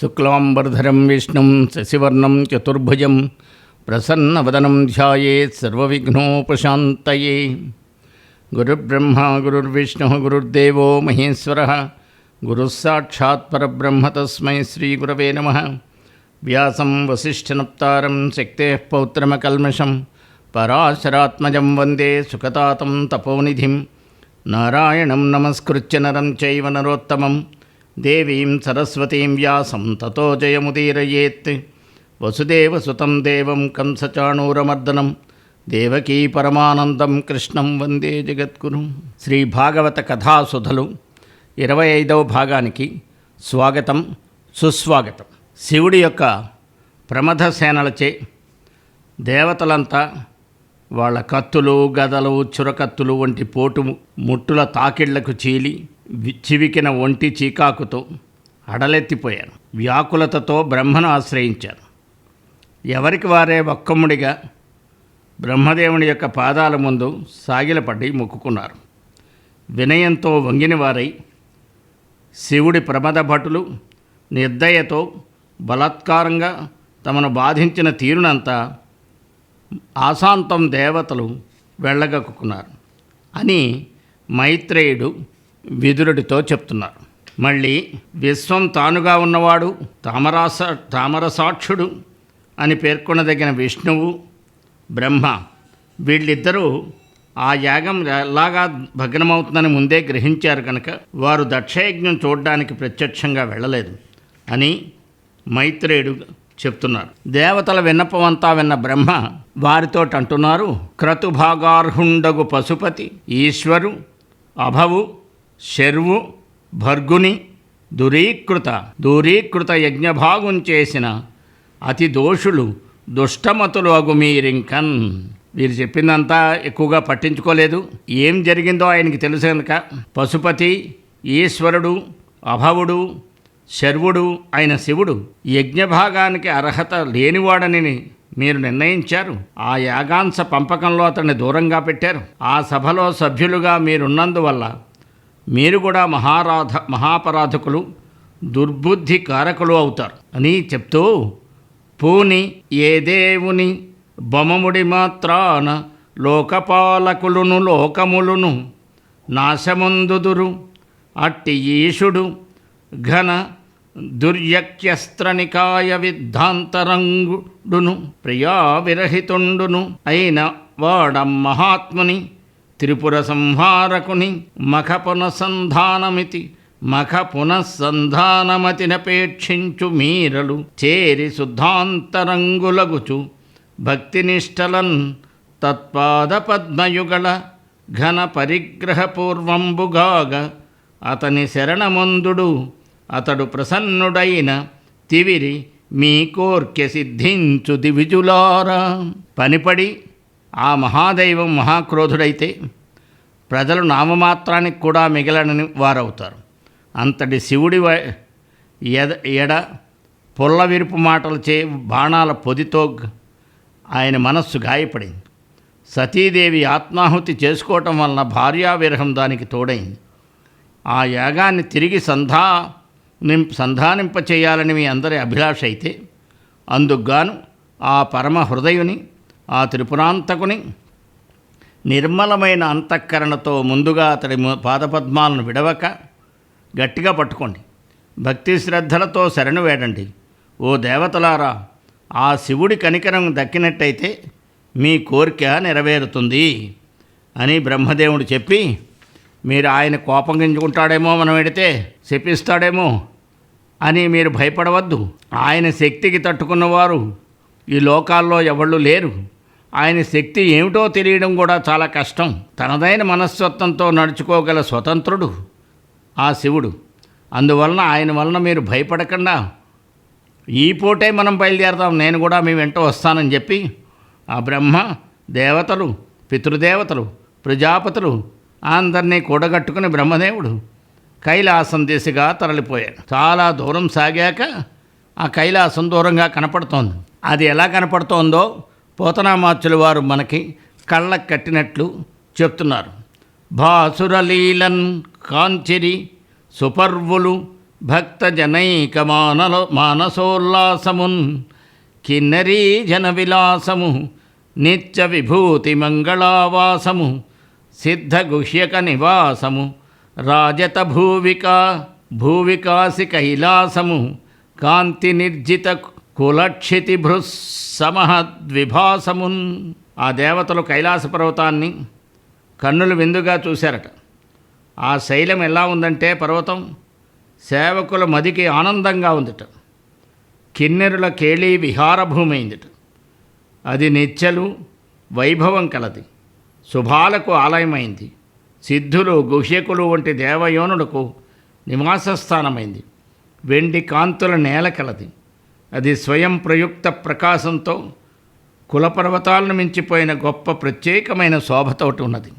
शुक्लाम्बरधरं विष्णु शशिवर्ण चतुर्भुज प्रसन्न वदनम सर्वविघ्नोपशान्तये। गुरुर्ब्रह्मा, गुरुर्विष्णुः, गुरुर्देवो महेश्वरः, गुरुस्साक्षात् तस्म श्रीगुरव नम। नमः व्यासं वसिष्ठनप्तारं शक्तेः पौत्रमकल्मषं, पराशरात्मजं वंदे सुखतातं नारायण नारायणं नमस्कृत्य नरं चैव దేవీం సరస్వతీం వ్యాసం తతో జయముదీరయేత్. వసుదేవసుతం దేవం కంసచాణూరమర్దనం దేవకీ పరమానందం కృష్ణం వందే జగద్గురు. శ్రీ భాగవత కథాసుధలు ఇరవై ఐదవ భాగానికి స్వాగతం సుస్వాగతం. శివుడి యొక్క ప్రమథ సేనలచే దేవతలంతా వాళ్ళ కత్తులు గదలు చురకత్తులు వంటి పోటు ముట్టుల తాకిళ్ళకు చీలి చివికిన ఒంటి చీకాకుతో అడలెత్తిపోయారు వ్యాకులతతో బ్రహ్మను ఆశ్రయించారు ఎవరికి వారే ఒక్కముడిగా బ్రహ్మదేవుని యొక్క పాదాల ముందు సాగిలపడి మొక్కుకున్నారు. వినయంతో వంగిన వారై శివుడి ప్రమద భటులు నిర్దయతో బలాత్కారంగా తమను బాధించిన తీరునంతా ఆశాంతం దేవతలు వెళ్ళగక్కున్నారు అని మైత్రేయుడు విదురుడితో చెప్తున్నారు మళ్ళీ విశ్వం తానుగా ఉన్నవాడు తామరాస తామరసాక్షుడు అని పేర్కొనదగిన విష్ణువు బ్రహ్మ. వీళ్ళిద్దరూ ఆ యాగం ఎలాగా భగ్నమవుతుందని ముందే గ్రహించారు కనుక వారు దక్షయజ్ఞం చూడడానికి ప్రత్యక్షంగా వెళ్ళలేదు అని మైత్రేయుడు చెప్తున్నారు. దేవతల విన్నపమంతా విన్న బ్రహ్మ వారితో అంటున్నారు క్రతుభాగార్హుండగు పశుపతి ఈశ్వరు అభవు శర్వు భర్గుని దురీకృత దూరీకృత యజ్ఞభాగం చేసిన అతి దోషులు దుష్టమతులు అగు మీరింకన్ వీరు చెప్పిందంతా ఎక్కువగా పట్టించుకోలేదు. ఏం జరిగిందో ఆయనకి తెలుసు కనుక పశుపతి ఈశ్వరుడు అభవుడు శర్వుడు అయిన శివుడు యజ్ఞభాగానికి అర్హత లేనివాడని మీరు నిర్ణయించారు. ఆ యాగాంశ పంపకంలో అతన్ని దూరంగా పెట్టారు. ఆ సభలో సభ్యులుగా మీరున్నందువల్ల మీరు కూడా మహారాధ మహాపరాధకులు దుర్బుద్ధి కారకులు అవుతారు. అని చెప్తూ పూని ఏ దేవుని బొమముడి మాత్రాన లోకపాలకులును లోకములును నాశముందుదురు. అట్టి ఈశుడు ఘన దుర్యక్యస్త్రనికాయ విద్ధాంతరంగుడును ప్రియా విరహితుండును అయిన వాడ మహాత్ముని త్రిపుర సంహారకుని మఖ పునఃసంధానమితి మఖ పునఃసంధానమతినపేక్షించు మీరలు చేరి శుద్ధాంతరంగులగుచు భక్తినిష్టలన్ తత్పాద పద్మయుగళ ఘన పరిగ్రహపూర్వంబుగాగ అతని శరణమందుడు అతడు ప్రసన్నుడైన తివిరి మీ కోర్కె సిద్ధించు దివిజులారా. పనిపడి ఆ మహాదైవం మహాక్రోధుడైతే ప్రజలు నామమాత్రానికి కూడా మిగలనని వారవుతారు. అంతటి శివుడి ఎద ఎడ పుల్ల విరుపు మాటలు చే బాణాల పొదితో ఆయన మనస్సు గాయపడింది. సతీదేవి ఆత్మాహుతి చేసుకోవటం వలన భార్యా విరహం దానికి తోడైంది. ఆ యాగాన్ని తిరిగి సంధా నింప్ సంధానింప చేయాలని మీ అందరి అభిలాష అయితే అందుకుగాను ఆ పరమ హృదయుని ఆ త్రిపురాంతకుని నిర్మలమైన అంతఃకరణతో ముందుగా అతడి పాదపద్మాలను విడవక గట్టిగా పట్టుకోండి. భక్తి శ్రద్ధలతో శరణు వేడండి. ఓ దేవతలారా ఆ శివుడి కనికరం దక్కినట్టయితే మీ కోరిక నెరవేరుతుంది అని బ్రహ్మదేవుడు చెప్పి మీరు ఆయన కోపం గింజుకుంటాడేమో మనం ఎడితే శపిస్తాడేమో అని మీరు భయపడవద్దు. ఆయన శక్తికి తట్టుకున్నవారు ఈ లోకాల్లో ఎవళ్ళు లేరు. ఆయన శక్తి ఏమిటో తెలియడం కూడా చాలా కష్టం. తనదైన మనస్తత్వంతో నడుచుకోగల స్వతంత్రుడు ఆ శివుడు. అందువలన ఆయన వలన మీరు భయపడకుండా. ఈ పూటే మనం బయలుదేరదాం. నేను కూడా మీ వెంట వస్తానని చెప్పి ఆ బ్రహ్మ దేవతలు పితృదేవతలు ప్రజాపతులు అందరినీ కూడగట్టుకుని బ్రహ్మదేవుడు కైలాసం దిశగా తరలిపోయాడు చాలా దూరం సాగాక ఆ కైలాసం దూరంగా కనపడుతోంది. అది ఎలా కనపడుతోందో పోతనామాచుల వారు మనకి కళ్ళ కట్టినట్లు చెప్తున్నారు. భాసురలీలన్ కాంచిరి సుపర్వులు భక్తజనైక మానలో మానసోల్లాసమున్ కిన్నరీ జన విలాసము నిత్య విభూతి మంగళావాసము సిద్ధ గుహ్యక నివాసము రాజత భూవిక భూవికాసి కైలాసము కాంతి నిర్జిత కులక్షితి భృస్సమహద్విభాసమున్ ఆ దేవతలు కైలాస పర్వతాన్ని కన్నులు విందుగా చూశారట. ఆ శైలం ఎలా ఉందంటే పర్వతం సేవకుల మదికి ఆనందంగా ఉందిట. కిన్నెరుల కేళీ విహారభూమి అయిందిట అది నిత్యలు వైభవం కలది. శుభాలకు ఆలయమైంది. సిద్ధులు గుహ్యకులు వంటి దేవయోనులకు నివాసస్థానమైంది. వెండి కాంతుల నేల కలది. అది స్వయం ప్రయుక్త ప్రకాశంతో కులపర్వతాలను మించిపోయిన గొప్ప ప్రత్యేకమైన శోభతోటి ఉన్నది.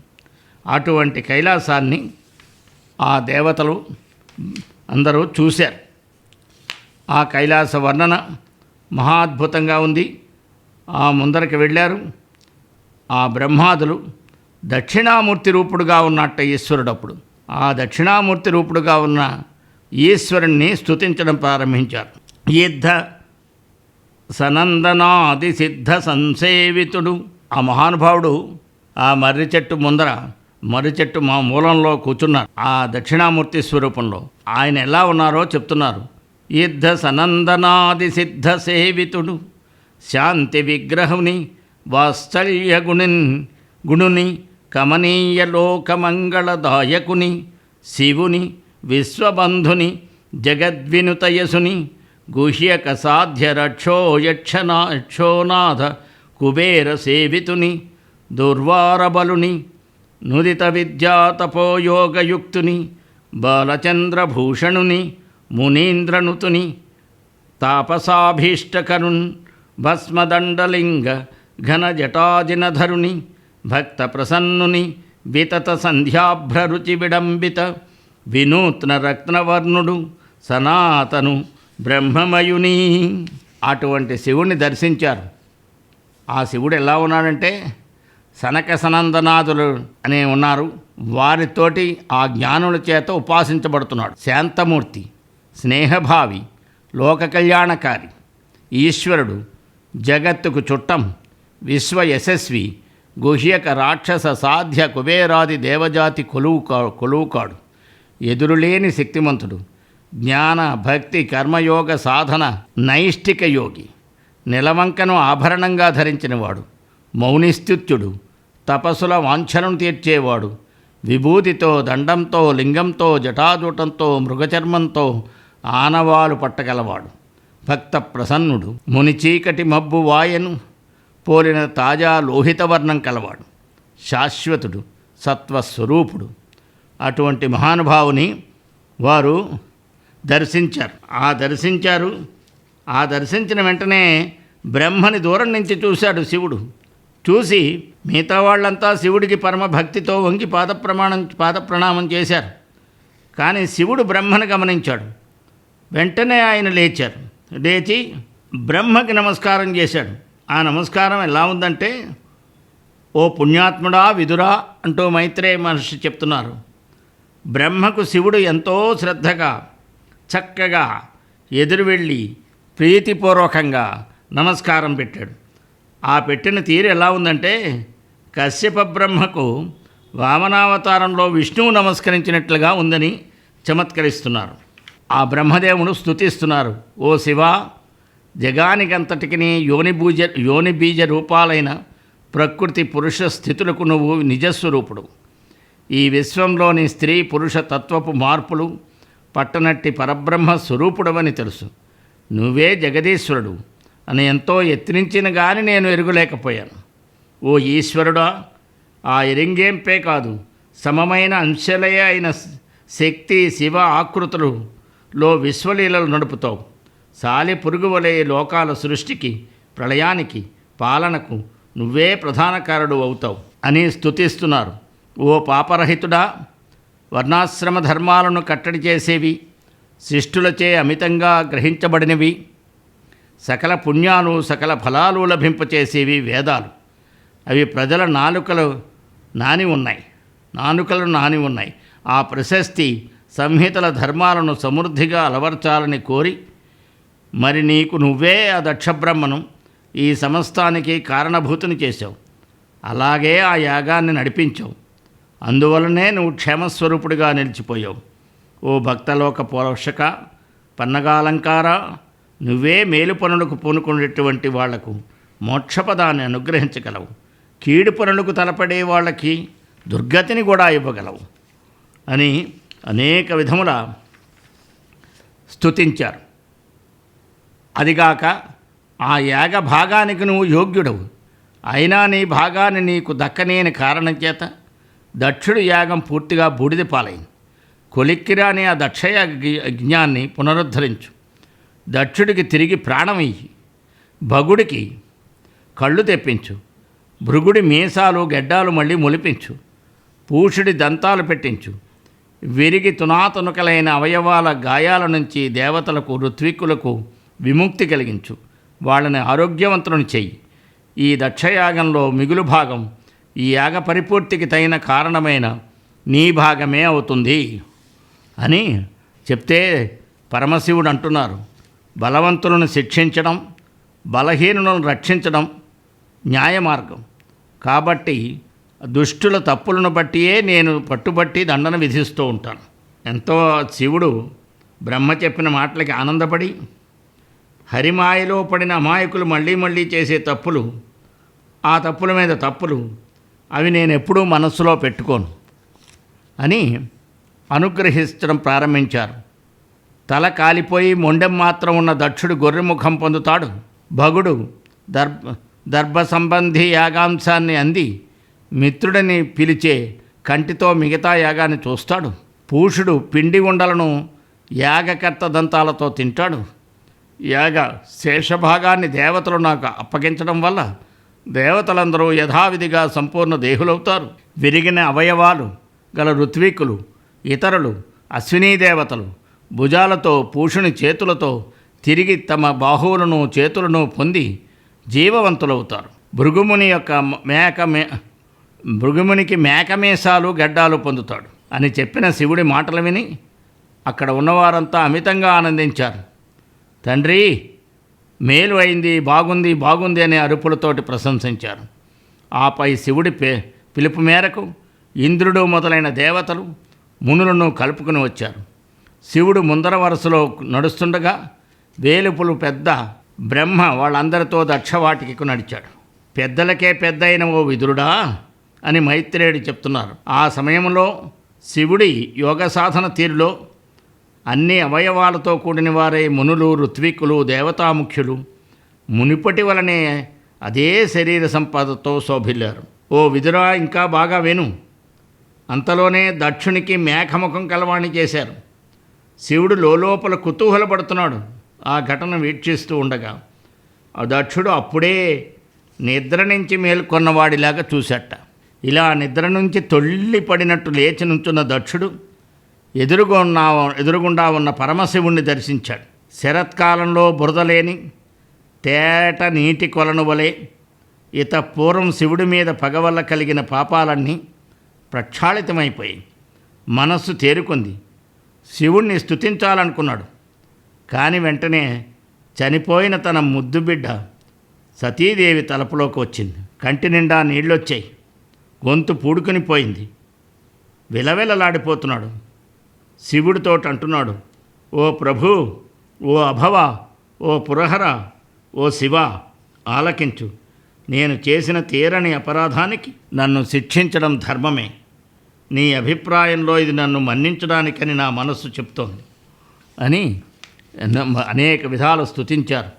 అటువంటి కైలాసాన్ని ఆ దేవతలు అందరూ చూశారు. ఆ కైలాస వర్ణన మహాద్భుతంగా ఉంది. ఆ ముందరికి వెళ్ళారు. ఆ బ్రహ్మాదులు దక్షిణామూర్తి రూపుడుగా ఉన్నట్ట ఈశ్వరుడప్పుడు ఆ దక్షిణామూర్తి రూపుడుగా ఉన్న ఈశ్వరుణ్ణి స్తుతించడం ప్రారంభించారు. యుద్ధ సనందనాది సిద్ధ సంసేవితుడు. ఆ మహానుభావుడు ఆ మర్రి చెట్టు ముందర మర్రి చెట్టు మా మూలంలో కూర్చున్నారు ఆ దక్షిణామూర్తి స్వరూపంలో ఆయన ఎలా ఉన్నారో చెప్తున్నారు. యుద్ధ సనందనాది సిద్ధ సేవితుడు శాంతి విగ్రహుని వాత్సల్య గుణిన్ గుణుని కమనీయ లోకమంగళదాయకుని శివుని విశ్వబంధుని జగద్వినుతయసుని గుహ్యక సాధ్య రక్షో యక్షనా యక్షోనాథ కుబేర సేవితుని దుర్వారబలుని నుదిత విద్యాతపోయోగయుక్తుని బాలచంద్రభూషణుని మునీంద్రనుతుని తాపసాభీష్టకరుణ్ భస్మదండలింగ ఘనజటాజినధరుని భక్త ప్రసన్నుని వితత సంధ్యాభ్రరుచి విడంబిత వినూత్న రత్నవర్ణుడు సనాతను బ్రహ్మమయుని. అటువంటి శివుణ్ణి దర్శించారు. ఆ శివుడు ఎలా ఉన్నాడంటే సనక సనందనాథులు అనే ఉన్నారు. వారితోటి ఆ జ్ఞానుల చేత ఉపాసించబడుతున్నాడు. శాంతమూర్తి స్నేహభావి లోక కళ్యాణకారి ఈశ్వరుడు జగత్తుకు చుట్టం విశ్వ యశస్వి గుహ్యక రాక్షస సాధ్య కుబేరాది దేవజాతి కొలువు కా కొలువుకాడు. ఎదురులేని శక్తిమంతుడు. జ్ఞాన భక్తి కర్మయోగ సాధన నైష్టిక యోగి నిలవంకను ఆభరణంగా ధరించినవాడు మౌనిస్తుత్యుడు తపస్సుల వాంఛలను తీర్చేవాడు విభూతితో దండంతో లింగంతో జటాజూటంతో మృగచర్మంతో ఆనవాలు పట్టగలవాడు. భక్త ప్రసన్నుడు ముని చీకటి మబ్బు వాయను. పోలిన తాజా లోహిత వర్ణం కలవాడు. శాశ్వతుడు సత్వస్వరూపుడు. అటువంటి మహానుభావుని వారు దర్శించారు. ఆ దర్శించారు. ఆ దర్శించిన వెంటనే బ్రహ్మని దూరం నుంచి చూశాడు శివుడు. చూసి మిగతా వాళ్ళంతా శివుడికి పరమ భక్తితో వంగి పాద ప్రమాణం పాద ప్రణామం చేశారు. కానీ శివుడు బ్రహ్మను గమనించాడు. వెంటనే ఆయన లేచారు. లేచి బ్రహ్మకి నమస్కారం చేశాడు. ఆ నమస్కారం ఎలా ఉందంటే ఓ పుణ్యాత్ముడా విదురా అంటూ మైత్రేయ మహర్షి చెప్తున్నారు. బ్రహ్మకు శివుడు ఎంతో శ్రద్ధగా చక్కగా ఎదురు వెళ్ళి ప్రీతిపూర్వకంగా నమస్కారం పెట్టాడు. ఆ పెట్టిన తీరు ఎలా ఉందంటే కశ్యప బ్రహ్మకు వామనావతారంలో విష్ణువు నమస్కరించినట్లుగా ఉందని చమత్కరిస్తున్నారు. ఆ బ్రహ్మదేవుడు స్తుతిస్తున్నారు. ఓ శివ జగానికంతటికి యోని బూజ రూపాలైన ప్రకృతి పురుష స్థితులకు నువ్వు నిజస్వరూపుడు. ఈ విశ్వంలోని స్త్రీ పురుష తత్వపు మార్పులు పట్టనట్టి పరబ్రహ్మ స్వరూపుడవని తెలుసు. నువ్వే జగదీశ్వరుడు అని ఎంతో ఎత్తిరించిన గాని నేను ఎరుగులేకపోయాను. ఓ ఈశ్వరుడా ఆ ఎరింగేంపే కాదు సమమైన అంశలే అయిన శక్తి శివ ఆకృతులులో విశ్వలీలలు నడుపుతావు. సాలి పురుగు వలె లోకాల సృష్టికి ప్రళయానికి పాలనకు నువ్వే ప్రధాన కారుడు అవుతావు అని స్తుతిస్తున్నారు. ఓ పాపరహితుడా వర్ణాశ్రమ ధర్మాలను కట్టడి చేసేవి శిష్టులచే అమితంగా గ్రహించబడినవి సకల పుణ్యాలు సకల ఫలాలు లభింపచేసేవి వేదాలు. అవి ప్రజల నాలుకలు నాని ఉన్నాయి నాలుకలు నాని ఉన్నాయి. ఆ ప్రశస్తి సంహితల ధర్మాలను సమృద్ధిగా అలవర్చాలని కోరి మరి నీకు నువ్వే ఆ దక్షబ్రహ్మను ఈ సమస్తానికి కారణభూతిని చేశావు. అలాగే ఆ యాగాన్ని నడిపించావు. అందువలనే నువ్వు క్షేమస్వరూపుడిగా నిలిచిపోయావు. ఓ భక్తలోక పోషక పన్నగాలంకార నువ్వే మేలు పనులకు పూనుకునేటువంటి వాళ్ళకు మోక్షపదాన్ని అనుగ్రహించగలవు. కీడు పనులకు తలపడే వాళ్ళకి దుర్గతిని కూడా ఇవ్వగలవు అని అనేక విధముల స్తుతించారు. అదిగాక ఆ యాగ భాగానికి నువ్వు యోగ్యుడవు. అయినా నీ భాగాన్ని నీకు దక్కనేని కారణం చేత దక్షుడు యాగం పూర్తిగా బూడిద పాలైంది. కొలిక్కిరాని ఆ దక్షయాగ యజ్ఞాన్ని పునరుద్ధరించు. దక్షుడికి తిరిగి ప్రాణం ఇయ్యి. భగుడికి కళ్ళు తెప్పించు. భృగుడి మీసాలు గెడ్డాలు మళ్ళీ మొలిపించు. పూషుడి దంతాలు పెట్టించు. విరిగి తునాతునుకలైన అవయవాల గాయాల నుంచి దేవతలకు ఋత్విక్కులకు విముక్తి కలిగించు. వాళ్ళని ఆరోగ్యవంతులను చెయ్యి. ఈ దక్షయాగంలో మిగులు భాగం ఈ యాగ పరిపూర్తికి తగిన కారణమైన నీ భాగమే అవుతుంది అని చెప్తే పరమశివుడు అంటున్నారు. బలవంతులను శిక్షించడం బలహీనులను రక్షించడం న్యాయ మార్గం. కాబట్టి దుష్టుల తప్పులను బట్టియే నేను పట్టుబట్టి దండన విధిస్తూ ఉంటాను. ఎంతో శివుడు బ్రహ్మ చెప్పిన మాటలకి ఆనందపడి హరిమాయలో పడిన అమాయకులు మళ్ళీ మళ్ళీ చేసే తప్పులు ఆ తప్పుల మీద తప్పులు అవి నేను ఎప్పుడూ మనస్సులో పెట్టుకోను. అని అనుగ్రహించడం ప్రారంభించారు. తల కాలిపోయి మొండెం మాత్రం ఉన్న దక్షుడు గొర్రెముఖం పొందుతాడు. భగుడు దర్భ దర్భ సంబంధి యాగాంశాన్ని అంది. మిత్రుడిని పిలిచే కంటితో మిగతా యాగాన్ని చూస్తాడు. పూషుడు పిండి ఉండలను యాగకర్త దంతాలతో తింటాడు. యాగ శేషభాగాన్ని దేవతలు నాకు అప్పగించడం వల్ల దేవతలందరూ యథావిధిగా సంపూర్ణ దేహులవుతారు. విరిగిన అవయవాలు గల ఋత్వికులు ఇతరులు అశ్వినీ దేవతలు భుజాలతో పూషుని చేతులతో తిరిగి తమ బాహువులను చేతులను పొంది జీవవంతులవుతారు. భృగుముని యొక్క మేక మే భృగుమునికి మేకమేసాలు గడ్డాలు పొందుతాడు అని చెప్పిన శివుడి మాటలు విని అక్కడ ఉన్నవారంతా అమితంగా ఆనందించారు. తండ్రి మేలు అయింది బాగుంది బాగుంది అనే అరుపులతోటి ప్రశంసించారు. ఆపై శివుడి పే పిలుపు మేరకు ఇంద్రుడు మొదలైన దేవతలు మునులను కలుపుకుని వచ్చారు. శివుడు ముందర వరుసలో నడుస్తుండగా వేలుపులు పెద్ద బ్రహ్మ వాళ్ళందరితో దక్షవాటికి నడిచాడు. పెద్దలకే పెద్ద అయిన ఓ విదురుడా అని మైత్రేయుడు చెప్తున్నారు. ఆ సమయంలో శివుడి యోగ సాధన తీరులో అన్ని అవయవాలతో కూడిన వారే మునులు ఋత్వికులు దేవతాముఖ్యులు మునిపటి వలనే అదే శరీర సంపదతో శోభిల్లారు. ఓ విదురా ఇంకా బాగా విను అంతలోనే దక్షునికి మేఘముఖం కలవాణి చేశారు. శివుడు లోపల కుతూహలపడుతున్నాడు. ఆ ఘటన వీక్షిస్తూ ఉండగా ఆ దక్షుడు అప్పుడే నిద్ర నుంచి మేల్కొన్నవాడిలాగా చూశాట. ఇలా నిద్ర నుంచి తొల్లి పడినట్టు లేచి నుంచున్న దక్షుడు ఎదురుగున్న ఎదురుగుండా ఉన్న పరమశివుణ్ణి దర్శించాడు. శరత్కాలంలో బురదలేని తేట నీటి కొలను వలె ఇత పూర్వం శివుడి మీద పగ వల్ల కలిగిన పాపాలన్నీ ప్రక్షాళితమైపోయి మనస్సు తేరుకుంది. శివుణ్ణి స్థుతించాలనుకున్నాడు కానీ వెంటనే చనిపోయిన తన ముద్దు బిడ్డ సతీదేవి తలపులోకి వచ్చింది. కంటి నిండా నీళ్ళొచ్చాయి. గొంతు పూడుకుని పోయింది. విలవిలలాడిపోతున్నాడు. శివుడితోటి అంటున్నాడు ఓ ప్రభు ఓ అభవ ఓ పురహర ఓ శివ ఆలకించు. నేను చేసిన తీరని అపరాధానికి నన్ను శిక్షించడం ధర్మమే. నీ అభిప్రాయంలో ఇది నన్ను మన్నించడానికని నా మనస్సు చెప్తోంది. అని అనేక విధాలు స్తుతించారు.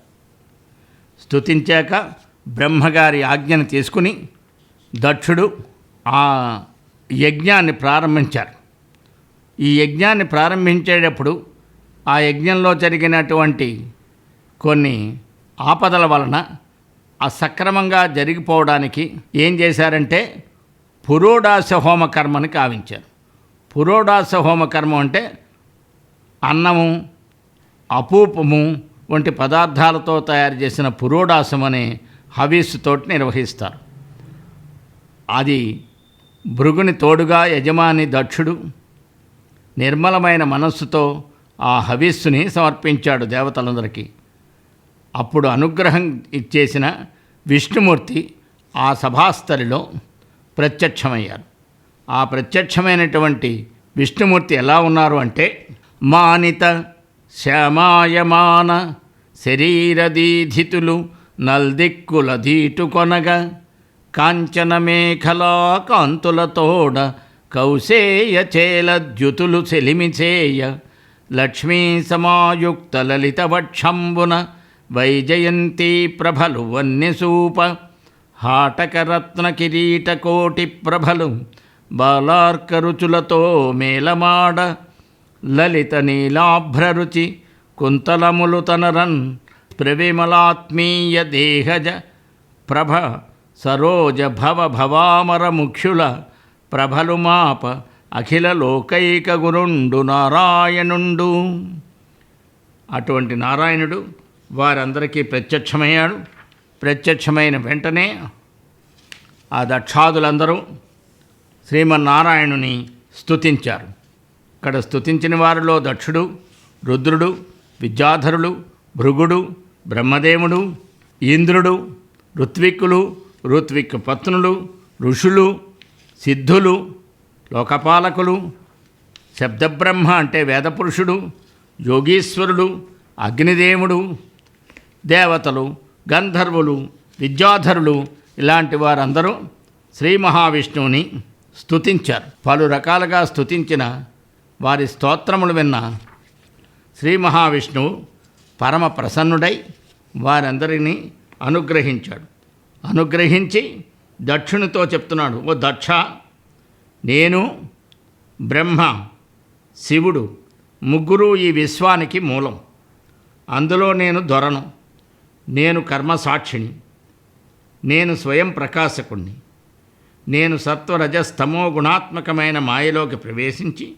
స్తుతించాక బ్రహ్మగారి ఆజ్ఞను తీసుకుని దక్షుడు ఆ యజ్ఞాన్ని ప్రారంభించారు. ఈ యజ్ఞాన్ని ప్రారంభించేటప్పుడు ఆ యజ్ఞంలో జరిగినటువంటి కొన్ని ఆపదల వలన అసక్రమంగా జరిగిపోవడానికి ఏం చేశారంటే పురోడాస హోమ కర్మని కావించారు. పురోడాస హోమ కర్మ అంటే అన్నము అపూపము వంటి పదార్థాలతో తయారు చేసిన పురోడాసం అనే హవీస్సుతోటి నిర్వహిస్తారు. అది భృగుని తోడుగా యజమాని దక్షుడు నిర్మలమైన మనస్సుతో ఆ హవిస్సుని సమర్పించాడు దేవతలందరికీ. అప్పుడు అనుగ్రహం ఇచ్చేసిన విష్ణుమూర్తి ఆ సభాస్థలిలో ప్రత్యక్షమయ్యారు. ఆ ప్రత్యక్షమైనటువంటి విష్ణుమూర్తి ఎలా ఉన్నారు అంటే మానిత శ్యామాయమాన శరీరదీధితులు నల్దిక్కుల దీటుకొనగా కాంచనమేఖలా కాంతులతోడ కౌసేయ చేలద్యుతులు సెలిమిచేయ లక్ష్మీ సమాయుక్త లలిత వక్షంబున వైజయంతి ప్రభలు వన్యసూప హాటకరత్న కిరీట కోటి ప్రభలు బాలార్కరుచులతో మేలమాడ లలిత నీలాభ్రరుచి కుంతలములు తనరన్ ప్రవిమలాత్మీయ దేహజ ప్రభ సరోజ భవ భవామర ముఖ్యుల ప్రభలు మాప అఖిల లోకైక గురుండు నారాయణుండు. అటువంటి నారాయణుడు వారందరికీ ప్రత్యక్షమయ్యాడు. ప్రత్యక్షమైన వెంటనే ఆ దక్షాదులందరూ శ్రీమన్నారాయణుని స్తుతించారు. ఇక్కడ స్తుతించిన వారిలో దక్షుడు రుద్రుడు విద్యాధరుడు భృగుడు బ్రహ్మదేవుడు ఇంద్రుడు ఋత్విక్కులు ఋత్విక్ పత్నులు ఋషులు సిద్ధులు లోకపాలకులు శబ్దబ్రహ్మ అంటే వేదపురుషుడు యోగీశ్వరుడు అగ్నిదేవుడు దేవతలు గంధర్వులు విద్యాధరులు ఇలాంటి వారందరూ శ్రీ మహావిష్ణువుని స్తుతించారు. పలు రకాలుగా స్తుతించిన వారి స్తోత్రములు విన్న శ్రీ మహావిష్ణువు పరమ ప్రసన్నుడై వారందరినీ అనుగ్రహించాడు. అనుగ్రహించి దక్షునితో చెప్తున్నాడు ఓ దక్ష నేను బ్రహ్మ శివుడు ముగ్గురు ఈ విశ్వానికి మూలం. అందులో నేను దొరను నేను కర్మసాక్షిని నేను స్వయం ప్రకాశకుణ్ణి నేను సత్వరజస్తమో గుణాత్మకమైన మాయలోకి ప్రవేశించి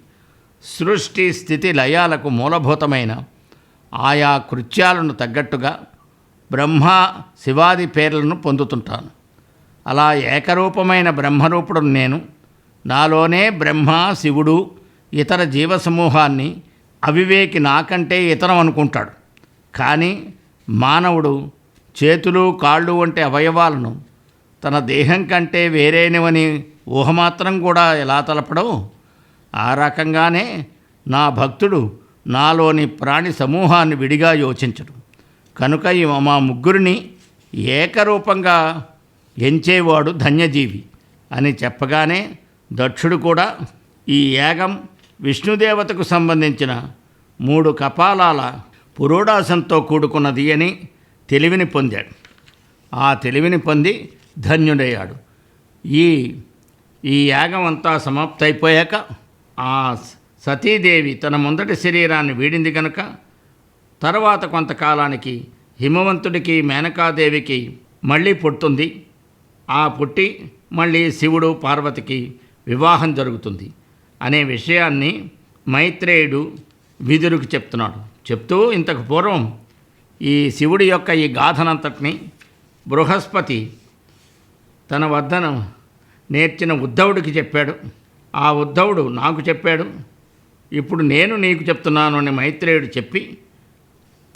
సృష్టి స్థితి లయాలకు మూలభూతమైన ఆయా కృత్యాలను తగ్గట్టుగా బ్రహ్మ శివాది పేర్లను పొందుతుంటాను. అలా ఏకరూపమైన బ్రహ్మరూపుడు నేను. నాలోనే బ్రహ్మ శివుడు ఇతర జీవసమూహాన్ని అవివేకి నాకంటే ఇతరం అనుకుంటాడు. కానీ మానవుడు చేతులు కాళ్ళు వంటి అవయవాలను తన దేహం కంటే వేరేనివని ఊహమాత్రం కూడా ఎలా తలపడవు? ఆ రకంగానే నా భక్తుడు నాలోని ప్రాణి సమూహాన్ని విడిగా యోచించడు. కనుక ఈ మా ముగ్గురిని ఏకరూపంగా ఎంచేవాడు ధన్యజీవి అని చెప్పగానే దక్షుడు కూడా ఈ యాగం విష్ణుదేవతకు సంబంధించిన మూడు కపాలాల పురోడాసంతో కూడుకున్నది అని తెలివిని పొందాడు. ఆ తెలివిని పొంది ధన్యుడయ్యాడు. ఈ ఈ యాగం అంతా సమాప్తయిపోయాక ఆ సతీదేవి తన ముందటి శరీరాన్ని వీడింది కనుక తర్వాత కొంతకాలానికి హిమవంతుడికి మేనకాదేవికి మళ్ళీ పుడుతుంది. ఆ పుట్టి మళ్ళీ శివుడు పార్వతికి వివాహం జరుగుతుంది అనే విషయాన్ని మైత్రేయుడు విదురుకు చెప్తున్నాడు. చెప్తూ ఇంతకు పూర్వం ఈ శివుడి యొక్క ఈ గాథనంతటిని బృహస్పతి తన వద్దన నేర్చిన ఉద్ధవుడికి చెప్పాడు. ఆ ఉద్ధవుడు నాకు చెప్పాడు ఇప్పుడు నేను నీకు చెప్తున్నాను అని మైత్రేయుడు చెప్పి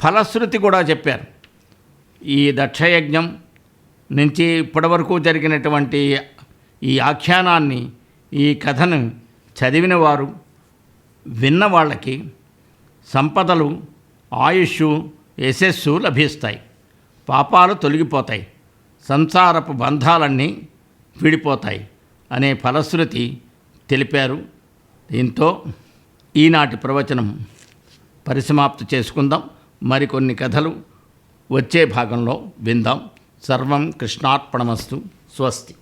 ఫలశ్రుతి కూడా చెప్పారు. ఈ దక్షయజ్ఞం నుంచి ఇప్పటివరకు జరిగినటువంటి ఈ ఆఖ్యానాన్ని ఈ కథను చదివిన వారు విన్న వాళ్ళకి సంపదలు ఆయుష్ యశస్సు లభిస్తాయి. పాపాలు తొలగిపోతాయి. సంసారపు బంధాలన్నీ విడిపోతాయి అనే ఫలశ్రుతి తెలిపారు. దీంతో ఈనాటి ప్రవచనం పరిసమాప్తి చేసుకుందాం. మరికొన్ని కథలు వచ్చే భాగంలో విందాం. సర్వం కృష్ణార్పణమస్తు స్వస్తి.